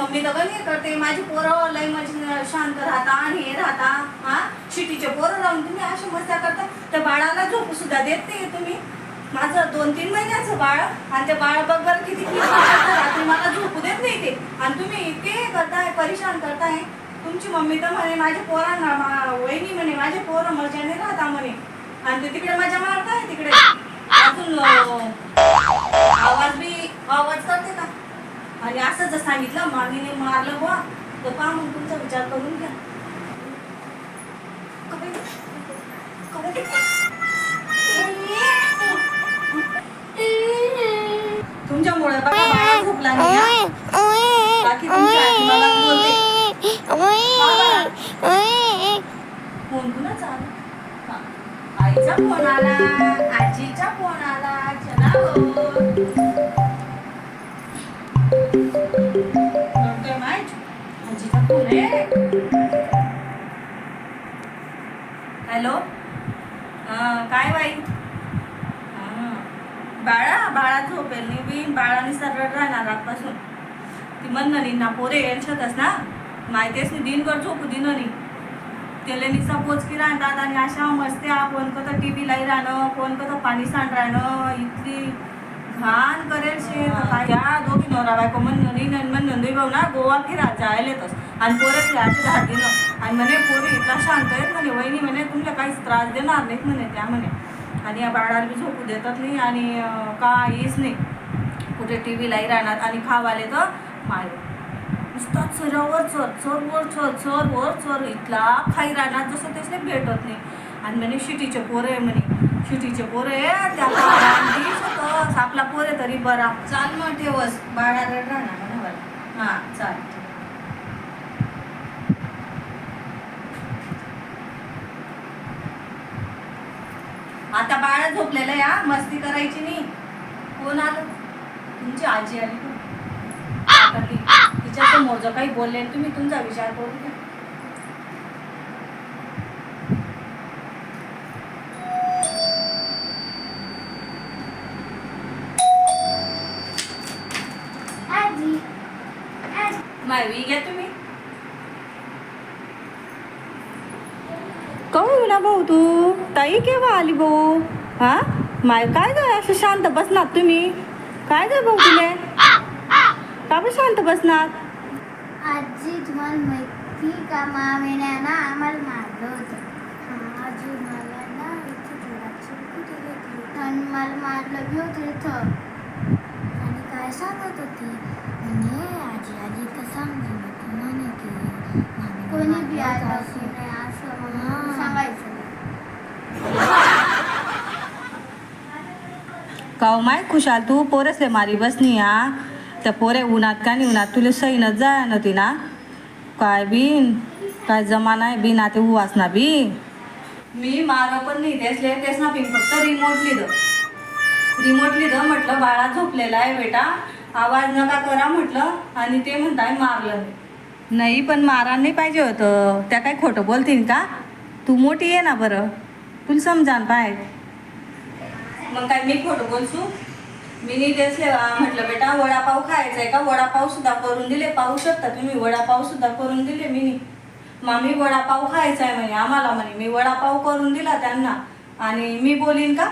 Mummy तर कधी करते. माझी पोरं लय म्हणजे शांत राहता आणि हे राहता. हा? शिटीचे पोरं राहून तुम्ही अशी मजा करता. त्या बाळाला झोप सुद्धा देत नाही तुम्ही. माझं दोन तीन महिन्याचं बाळ आणि ते बाळ बघ बरं किती रात्री मला झोपू देत नाही ते. आणि तुम्ही इतके हे करताय परेशान करताय. तुमची मम्मी तर म्हणे माझ्या पोरांना वहिनी म्हणे माझे पोरं मजाने राहता म्हणे. आणि ते तिकडे मजा मारताय तिकडे. अजून आवाज बी आवाज जर सांगितलं मामीने मारलं बुवा तर पहा मग तुमचा विचार करून घ्या तुमच्यामुळे बघा बाळा झोपला नाही हा. बाकी तुमच्या आजी मला बोलते फोन कुणाचा आला हा. आईचा फोन आला आजीचा फोन आला चला हो. हॅलो? काय बाई? बाळा बाळा झोपेल. नाही बी बाळाने सरळ राहणार आजपासून. ती म्हण नाही ना पोरे यांच्यातच ना? माहितीच नाही दिनभर झोपू दिनं नाही त्याला निसा पोचकी राहतात आणि अशा मस्त्या कोण कसं टी व्ही लाई राहणं कोण कसं पाणी सांड राहणं इथली घाण करेल शे त्या दोघी नवरा बायको म्हणणं नाही न- म्हणणं नंदुई भाऊ ना गोवा फिरा जायलेतच आणि पोरच झाली धाडीनं आणि म्हणे पोरी इतका शांत आहेत म्हणे वहिनी म्हणे तुमच्या काहीच त्रास देणार नाहीत म्हणे त्या म्हणे. आणि या बाळाला बी झोपू देतात नाही आणि काहीच नाही. कुठे टी व्ही लाई राहणार आणि खावाले तर माय नुसता चरावर चर चर वर चर चर वर चर इथला खाई राहणार जसं त्याचे भेटत नाही. आणि म्हणे शिटीचे पोरं आहे म्हणे. शिटीचे पोरं आपला पोरे तरी बरा. चाल मग ठेवस. बाळा रड राहणार म्हणा बरं हां चाल. आता बाळा झोपलेलं या मस्ती करायची नाही. कोण आलं? तुमची आजी आली का? आता ती तिच्या समोर जर काही बोलले तुम्ही तुमचा विचार करू मायवी घ्या तुम्ही. कहू ना भाऊ तू? ताई केव्हा आली भाऊ? हा? माय काय काय असं शांत बसणार तुम्ही? काय काय भाऊ तुले? का बरं शांत बसणार? आजी तुम्हाला माहिती का मामीने ना आम्हाला मारलं होतं. हा, आजी मला ना इथे घेतली होती आणि मला मारलं बी होतं इथं. आणि काय सांगत होती? म्हणे आजी आजी तर सांगू नको म्हणे की कोणी बी आलं असेल नाही असं म्हणून सांगायचं काव माय खुशाल तू पोरसले मारी बसनी हा? त्या पोरे उन्हात का नाही उन्हात? तुला सईनच जाय नव्हती ना? काय बीन? काय जमाना आहे बीन? आता उवास ना बी मी मार पण नाही तेसले तेच ना पिंक फक्त रिमोट लिहिलं. रिमोट लिहिलं म्हटलं बाळा झोपलेला आहे बेटा. आवाज नका करा म्हटलं आणि ते म्हणताय मारलं नाही. नाही पण मारा नाही पाहिजे होतं. त्या काय खोटं बोलतील का? तू मोठी आहे ना बरं. तुला समजान पाय. मग काय मी खोटं बोलसू? मी नी म्हटलं बेटा वडापाव खायचा आहे का? वडापाव सुद्धा करून दिले. पाहू शकता तुम्ही? वडापाव सुद्धा करून दिले मी मामी वडापाव खायचा आहे म्हणे आम्हाला म्हणे. मी वडापाव करून दिला त्यांना. आणि मी बोलीन का?